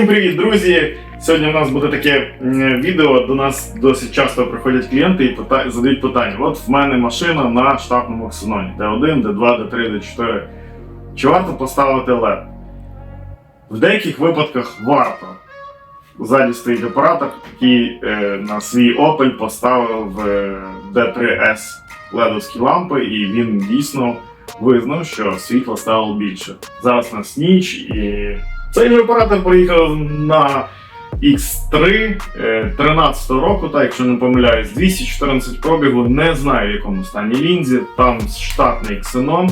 Всім привіт, друзі! Сьогодні у нас буде таке відео. До нас досить часто приходять клієнти і пита- задають питання. От в мене машина на штатному ксеноні D1, D2, D3, D4. Чи варто поставити LED? В деяких випадках варто. Ззаді стоїть оператор, який е, на свій Opel поставив е, D3S ледовські лампи, і він дійсно визнав, що світла стало більше. Зараз у нас ніч і цей же оператор приїхав на X3 е, 13 року, так, якщо не помиляюсь, 214 пробігу, не знаю в якому стані лінзі, там штатний ксенон.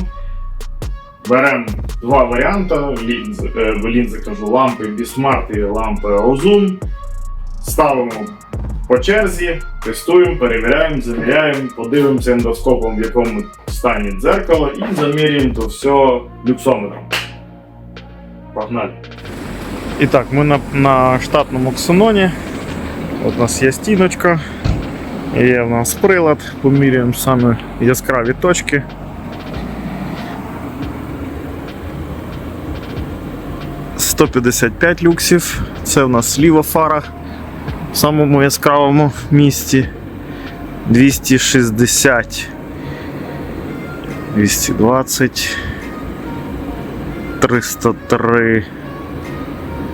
Беремо два варіанти лінзи, е, лінзи кажу, лампи Bismart і лампи Ozum. Ставимо по черзі, тестуємо, перевіряємо, заміряємо, подивимося ендоскопом, в якому стані дзеркало, і замірюємо то все люксометром. Погнали! І так, ми на, на штатному ксеноні. От у нас є стіночка, є в нас прилад, поміряємо саме яскраві точки. «155 люксів. Це в нас ліва фара в самому яскравому місці. 260, 220, 303.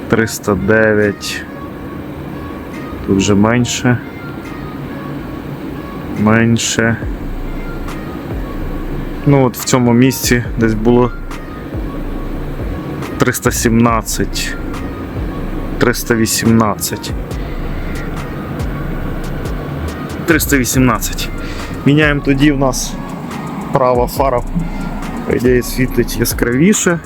309. Тут вже менше. Менше. Ну от в цьому місці десь було 317. 318. 318. Міняємо тоді в нас права фара, по ідеї, світить яскравіше.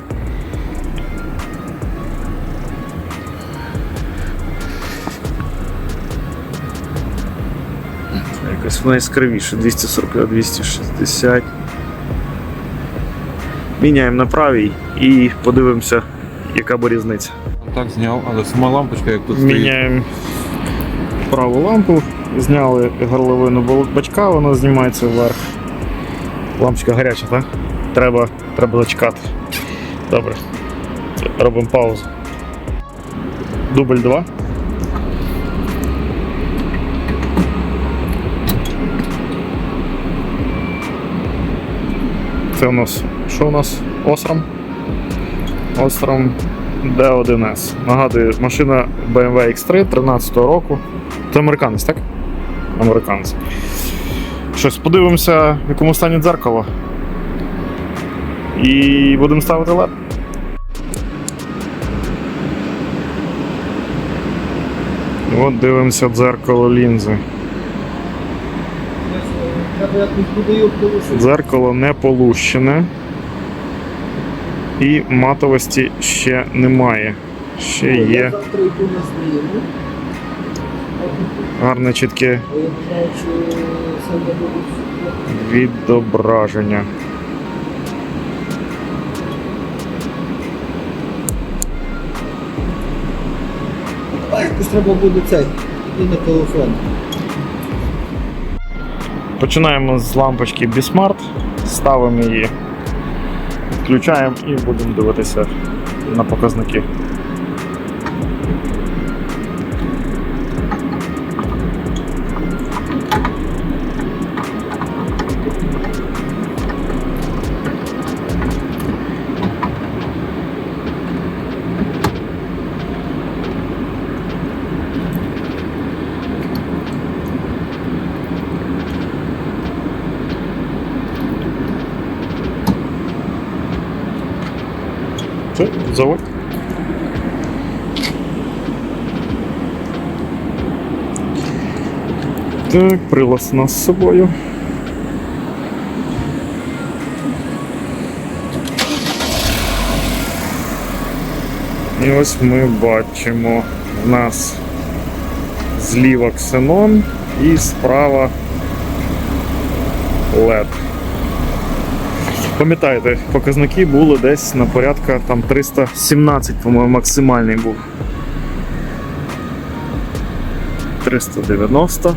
Якось вона яскравіше. 240, 260. Міняємо на правій і подивимося, яка буде різниця. Так зняв, але сама лампочка як тут стоїть. Міняємо праву лампу, зняли горловину бачка, вона знімається вверх. Лампочка гаряча, так? Треба, треба зачекати. Добре. Робимо паузу. Дубль 2. Це у нас. Що у нас? Осрам? Осрам D1S. Нагадую, машина BMW X3 13 року. Це американець, так? Американець. Щось, подивимося, в якому стані дзеркало. І будемо ставити LED. От дивимося дзеркало лінзи. Треба якось буде його полушити. Дзеркало не полущене. І матовості ще немає. Ще є на зміну. гарне чітке відображення. Якось треба буде цей. Іди на телефон. Починаємо з лампочки Bismart, ставимо її, включаємо і будемо дивитися на показники. Все, заводь. Так, прилаз у нас з собою. І ось ми бачимо в нас зліва ксенон і справа LED. Пам'ятаєте, показники були десь на порядка там 317, по-моєму, максимальний був. 390.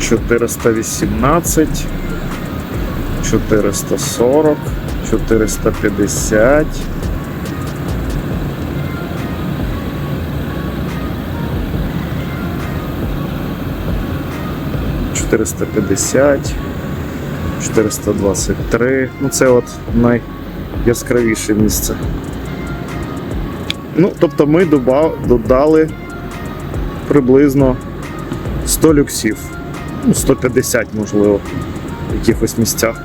Чотириста вісімнадцять. 440, 450. Чотириста п'ятдесят, 423. Ну, це от найяскравіше місце. Ну, тобто ми додали приблизно 100 люксів. Ну, 150, можливо, в якихось місцях.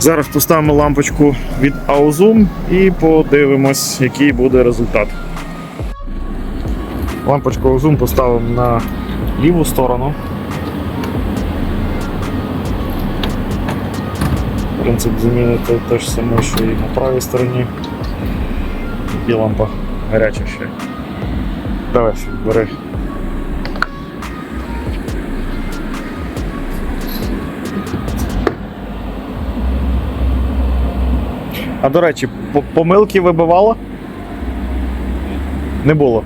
Зараз поставимо лампочку від Auzum і подивимось, який буде результат. Лампочку Auzum поставимо на ліву сторону. Принцип замінити те ж саме, що і на правій стороні. І лампа гаряча ще. Давай, бери. А до речі, по- помилки вибивало? Не було.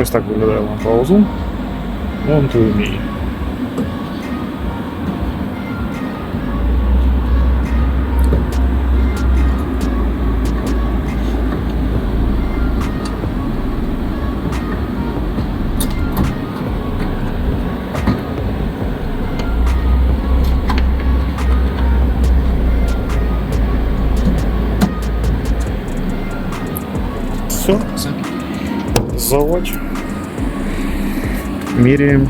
Ось так виглядає лампа Озум. Монтую мій. Все. Заводь. Міряємо.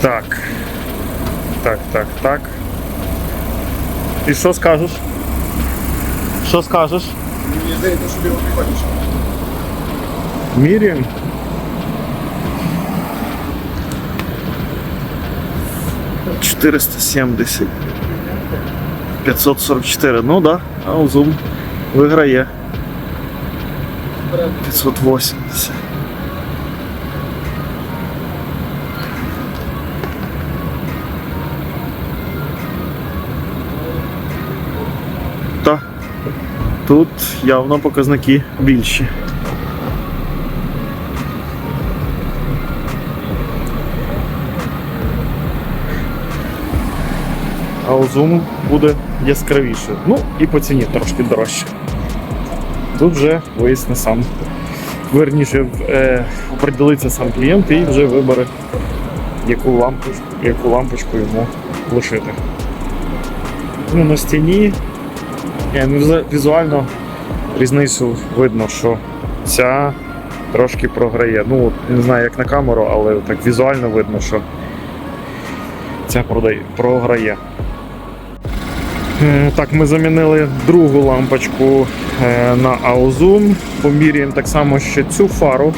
Так. Так, так, так. І що скажеш? Що скажеш? Мені здається, що його прикольніше. Міряємо. Четыреста семьдесят. 544. Ну да, а Аузум виграє. 580. Та тут явно показники більші. А у Zoom буде яскравіше. Ну і по ціні трошки дорожче. Тут вже виясне сам. Верніше, е, сам клієнт і вже вибере, яку лампочку, яку лампочку йому лишити. Ну, на стіні е, ну, візуально різницю видно, що ця трошки програє. Ну, не знаю, як на камеру, але так візуально видно, що ця продає, програє. Так, ми замінили другу лампочку е, на Auzum. Поміряємо так само ще цю фару.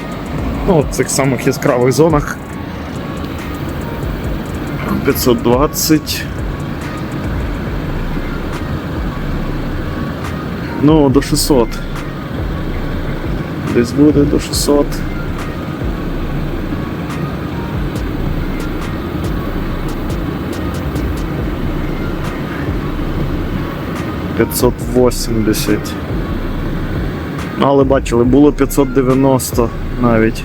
Ну, в цих самих яскравих зонах. 520. Ну, до 600. Десь буде до 600. П'ятсот восімдесят. Але бачили, було 590 навіть.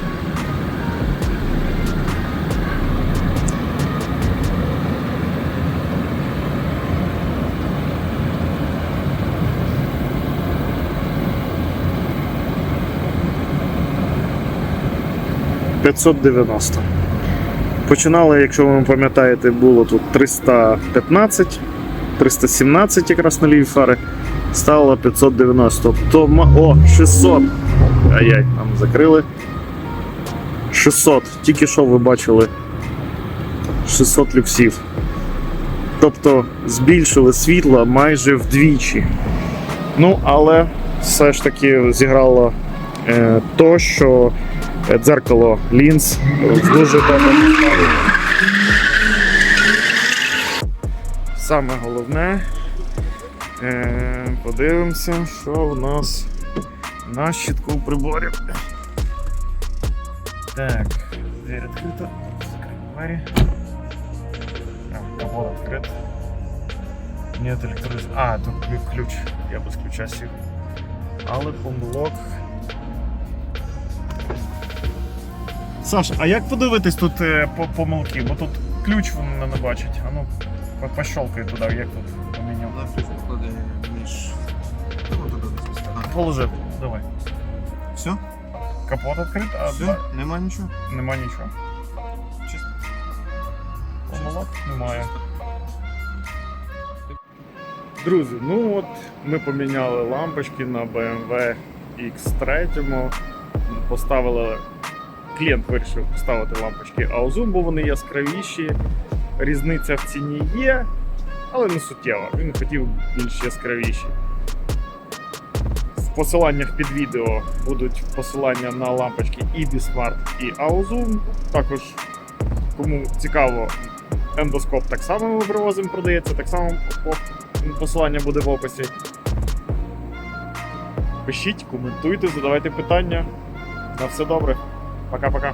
П'ятсот дев'яносто. Починали, якщо ви пам'ятаєте, було тут 315, 317 якраз на лівій фари. Стало 590. То, ма- о, 600. Ай-яй, нам закрили. 600. Тільки що ви бачили 600 люксів. Тобто збільшили світло майже вдвічі. Ну, але все ж таки зіграло е, то, що е, дзеркало лінз в дуже доброму Саме головне. Е, подивимося, що в нас на щитку приборів. Так, двері відкрита. Закриємо двері. Капот відкрит. Нет електроз... А, тут ключ. Я без ключа сів. Але помилок. Саш, а як подивитись тут е, помилки? Бо тут ключ воно не бачить. А ну, по- пощолкай туди, як тут по меню. Між. Положи, давай. Все? Капот відкрит, а Все? да, Нема нічого? нема нічого. Чисто. Помилок немає. Друзі, ну от ми поміняли лампочки на BMW X3. Поставили. Клієнт вирішив поставити лампочки Auzum, бо вони яскравіші. Різниця в ціні є, але не суттєва. Він хотів більш яскравіші. В посиланнях під відео будуть посилання на лампочки і Bismart, і Auzum. Також, кому цікаво, ендоскоп так само ми привозимо, продається, так само посилання буде в описі. Пишіть, коментуйте, задавайте питання. На все добре. Пока-пока.